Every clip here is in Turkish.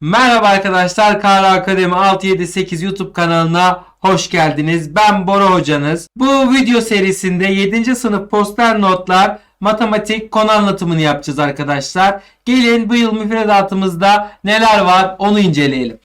Merhaba arkadaşlar, Kara Akademi 678 YouTube kanalına hoş geldiniz. Ben Bora hocanız. Bu video serisinde 7. sınıf poster notlar matematik konu anlatımını yapacağız arkadaşlar. Gelin bu yıl müfredatımızda neler var onu inceleyelim.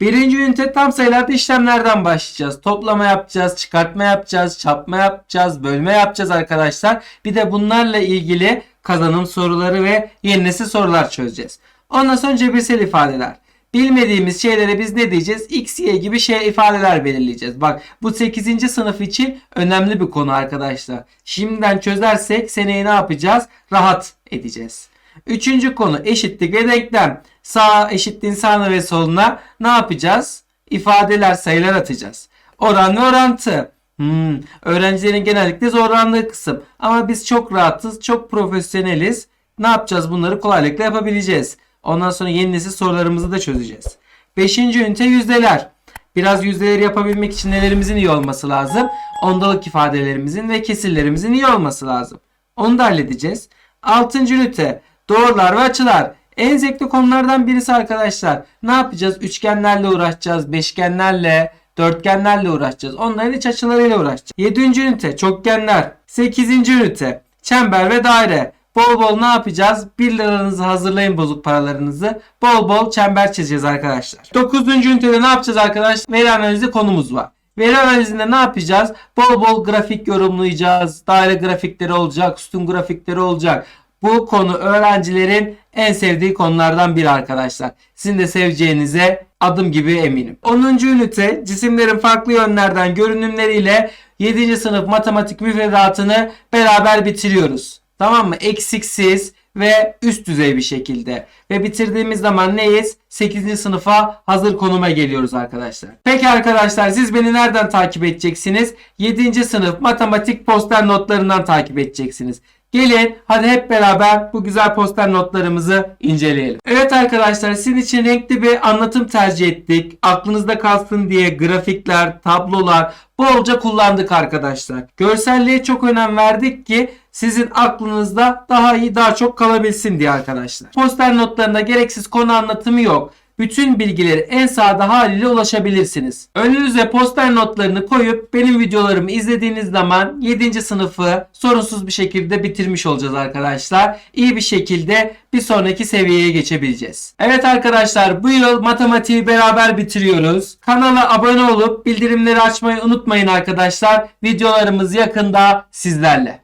Birinci ünite tam sayılarda işlemlerden başlayacağız. Toplama yapacağız, çıkartma yapacağız, çarpma yapacağız, bölme yapacağız arkadaşlar. Bir de bunlarla ilgili kazanım soruları ve yeni nesil sorular çözeceğiz. Ondan sonra cebirsel ifadeler. Bilmediğimiz şeylere biz ne diyeceğiz? X, Y gibi şey ifadeler belirleyeceğiz. Bak bu 8. sınıf için önemli bir konu arkadaşlar. Şimdiden çözersek seneye ne yapacağız? Rahat edeceğiz. Üçüncü konu eşitlik ve denklem. Sağ eşitliğin sağına ve soluna ne yapacağız? İfadeler, sayılar atacağız. Oran ve orantı. Hmm, öğrencilerin genellikle zorlandığı kısım. Ama biz çok rahatız, çok profesyoneliz. Ne yapacağız? Bunları kolaylıkla yapabileceğiz. Ondan sonra yeni nesil sorularımızı da çözeceğiz. Beşinci ünite yüzdeler. Biraz yüzdeleri yapabilmek için nelerimizin iyi olması lazım? Ondalık ifadelerimizin ve kesirlerimizin iyi olması lazım. Onu da halledeceğiz. Altıncı ünite doğrular ve açılar. En zevkli konulardan birisi arkadaşlar. Ne yapacağız? Üçgenlerle uğraşacağız, beşgenlerle, dörtgenlerle uğraşacağız. Onların iç açılarıyla uğraşacağız. Yedinci ünite çokgenler. Sekizinci ünite çember ve daire. Bol bol ne yapacağız? 1 liranızı hazırlayın bozuk paralarınızı. Bol bol çember çizeceğiz arkadaşlar. 9. ünitede ne yapacağız arkadaşlar? Veri analizi konumuz var. Veri analizinde ne yapacağız? Bol bol grafik yorumlayacağız. Daire grafikleri olacak, sütun grafikleri olacak. Bu konu öğrencilerin en sevdiği konulardan biri arkadaşlar. Sizin de seveceğinize adım gibi eminim. 10. ünite cisimlerin farklı yönlerden görünümleriyle 7. sınıf matematik müfredatını beraber bitiriyoruz. Tamam mı? Eksiksiz ve üst düzey bir şekilde. Ve bitirdiğimiz zaman neyiz? 8. sınıfa hazır konuma geliyoruz arkadaşlar. Peki arkadaşlar siz beni nereden takip edeceksiniz? 7. sınıf matematik poster notlarından takip edeceksiniz. Gelin hadi hep beraber bu güzel poster notlarımızı inceleyelim. Evet arkadaşlar sizin için renkli bir anlatım tercih ettik. Aklınızda kalsın diye grafikler, tablolar bolca kullandık arkadaşlar. Görselliğe çok önem verdik ki sizin aklınızda daha iyi daha çok kalabilsin diye arkadaşlar. Poster notlarında gereksiz konu anlatımı yok. Bütün bilgileri en sağda haliyle ulaşabilirsiniz. Önünüze poster notlarını koyup benim videolarımı izlediğiniz zaman 7. sınıfı sorunsuz bir şekilde bitirmiş olacağız arkadaşlar. İyi bir şekilde bir sonraki seviyeye geçebileceğiz. Evet arkadaşlar bu yıl matematiği beraber bitiriyoruz. Kanala abone olup bildirimleri açmayı unutmayın arkadaşlar. Videolarımız yakında sizlerle.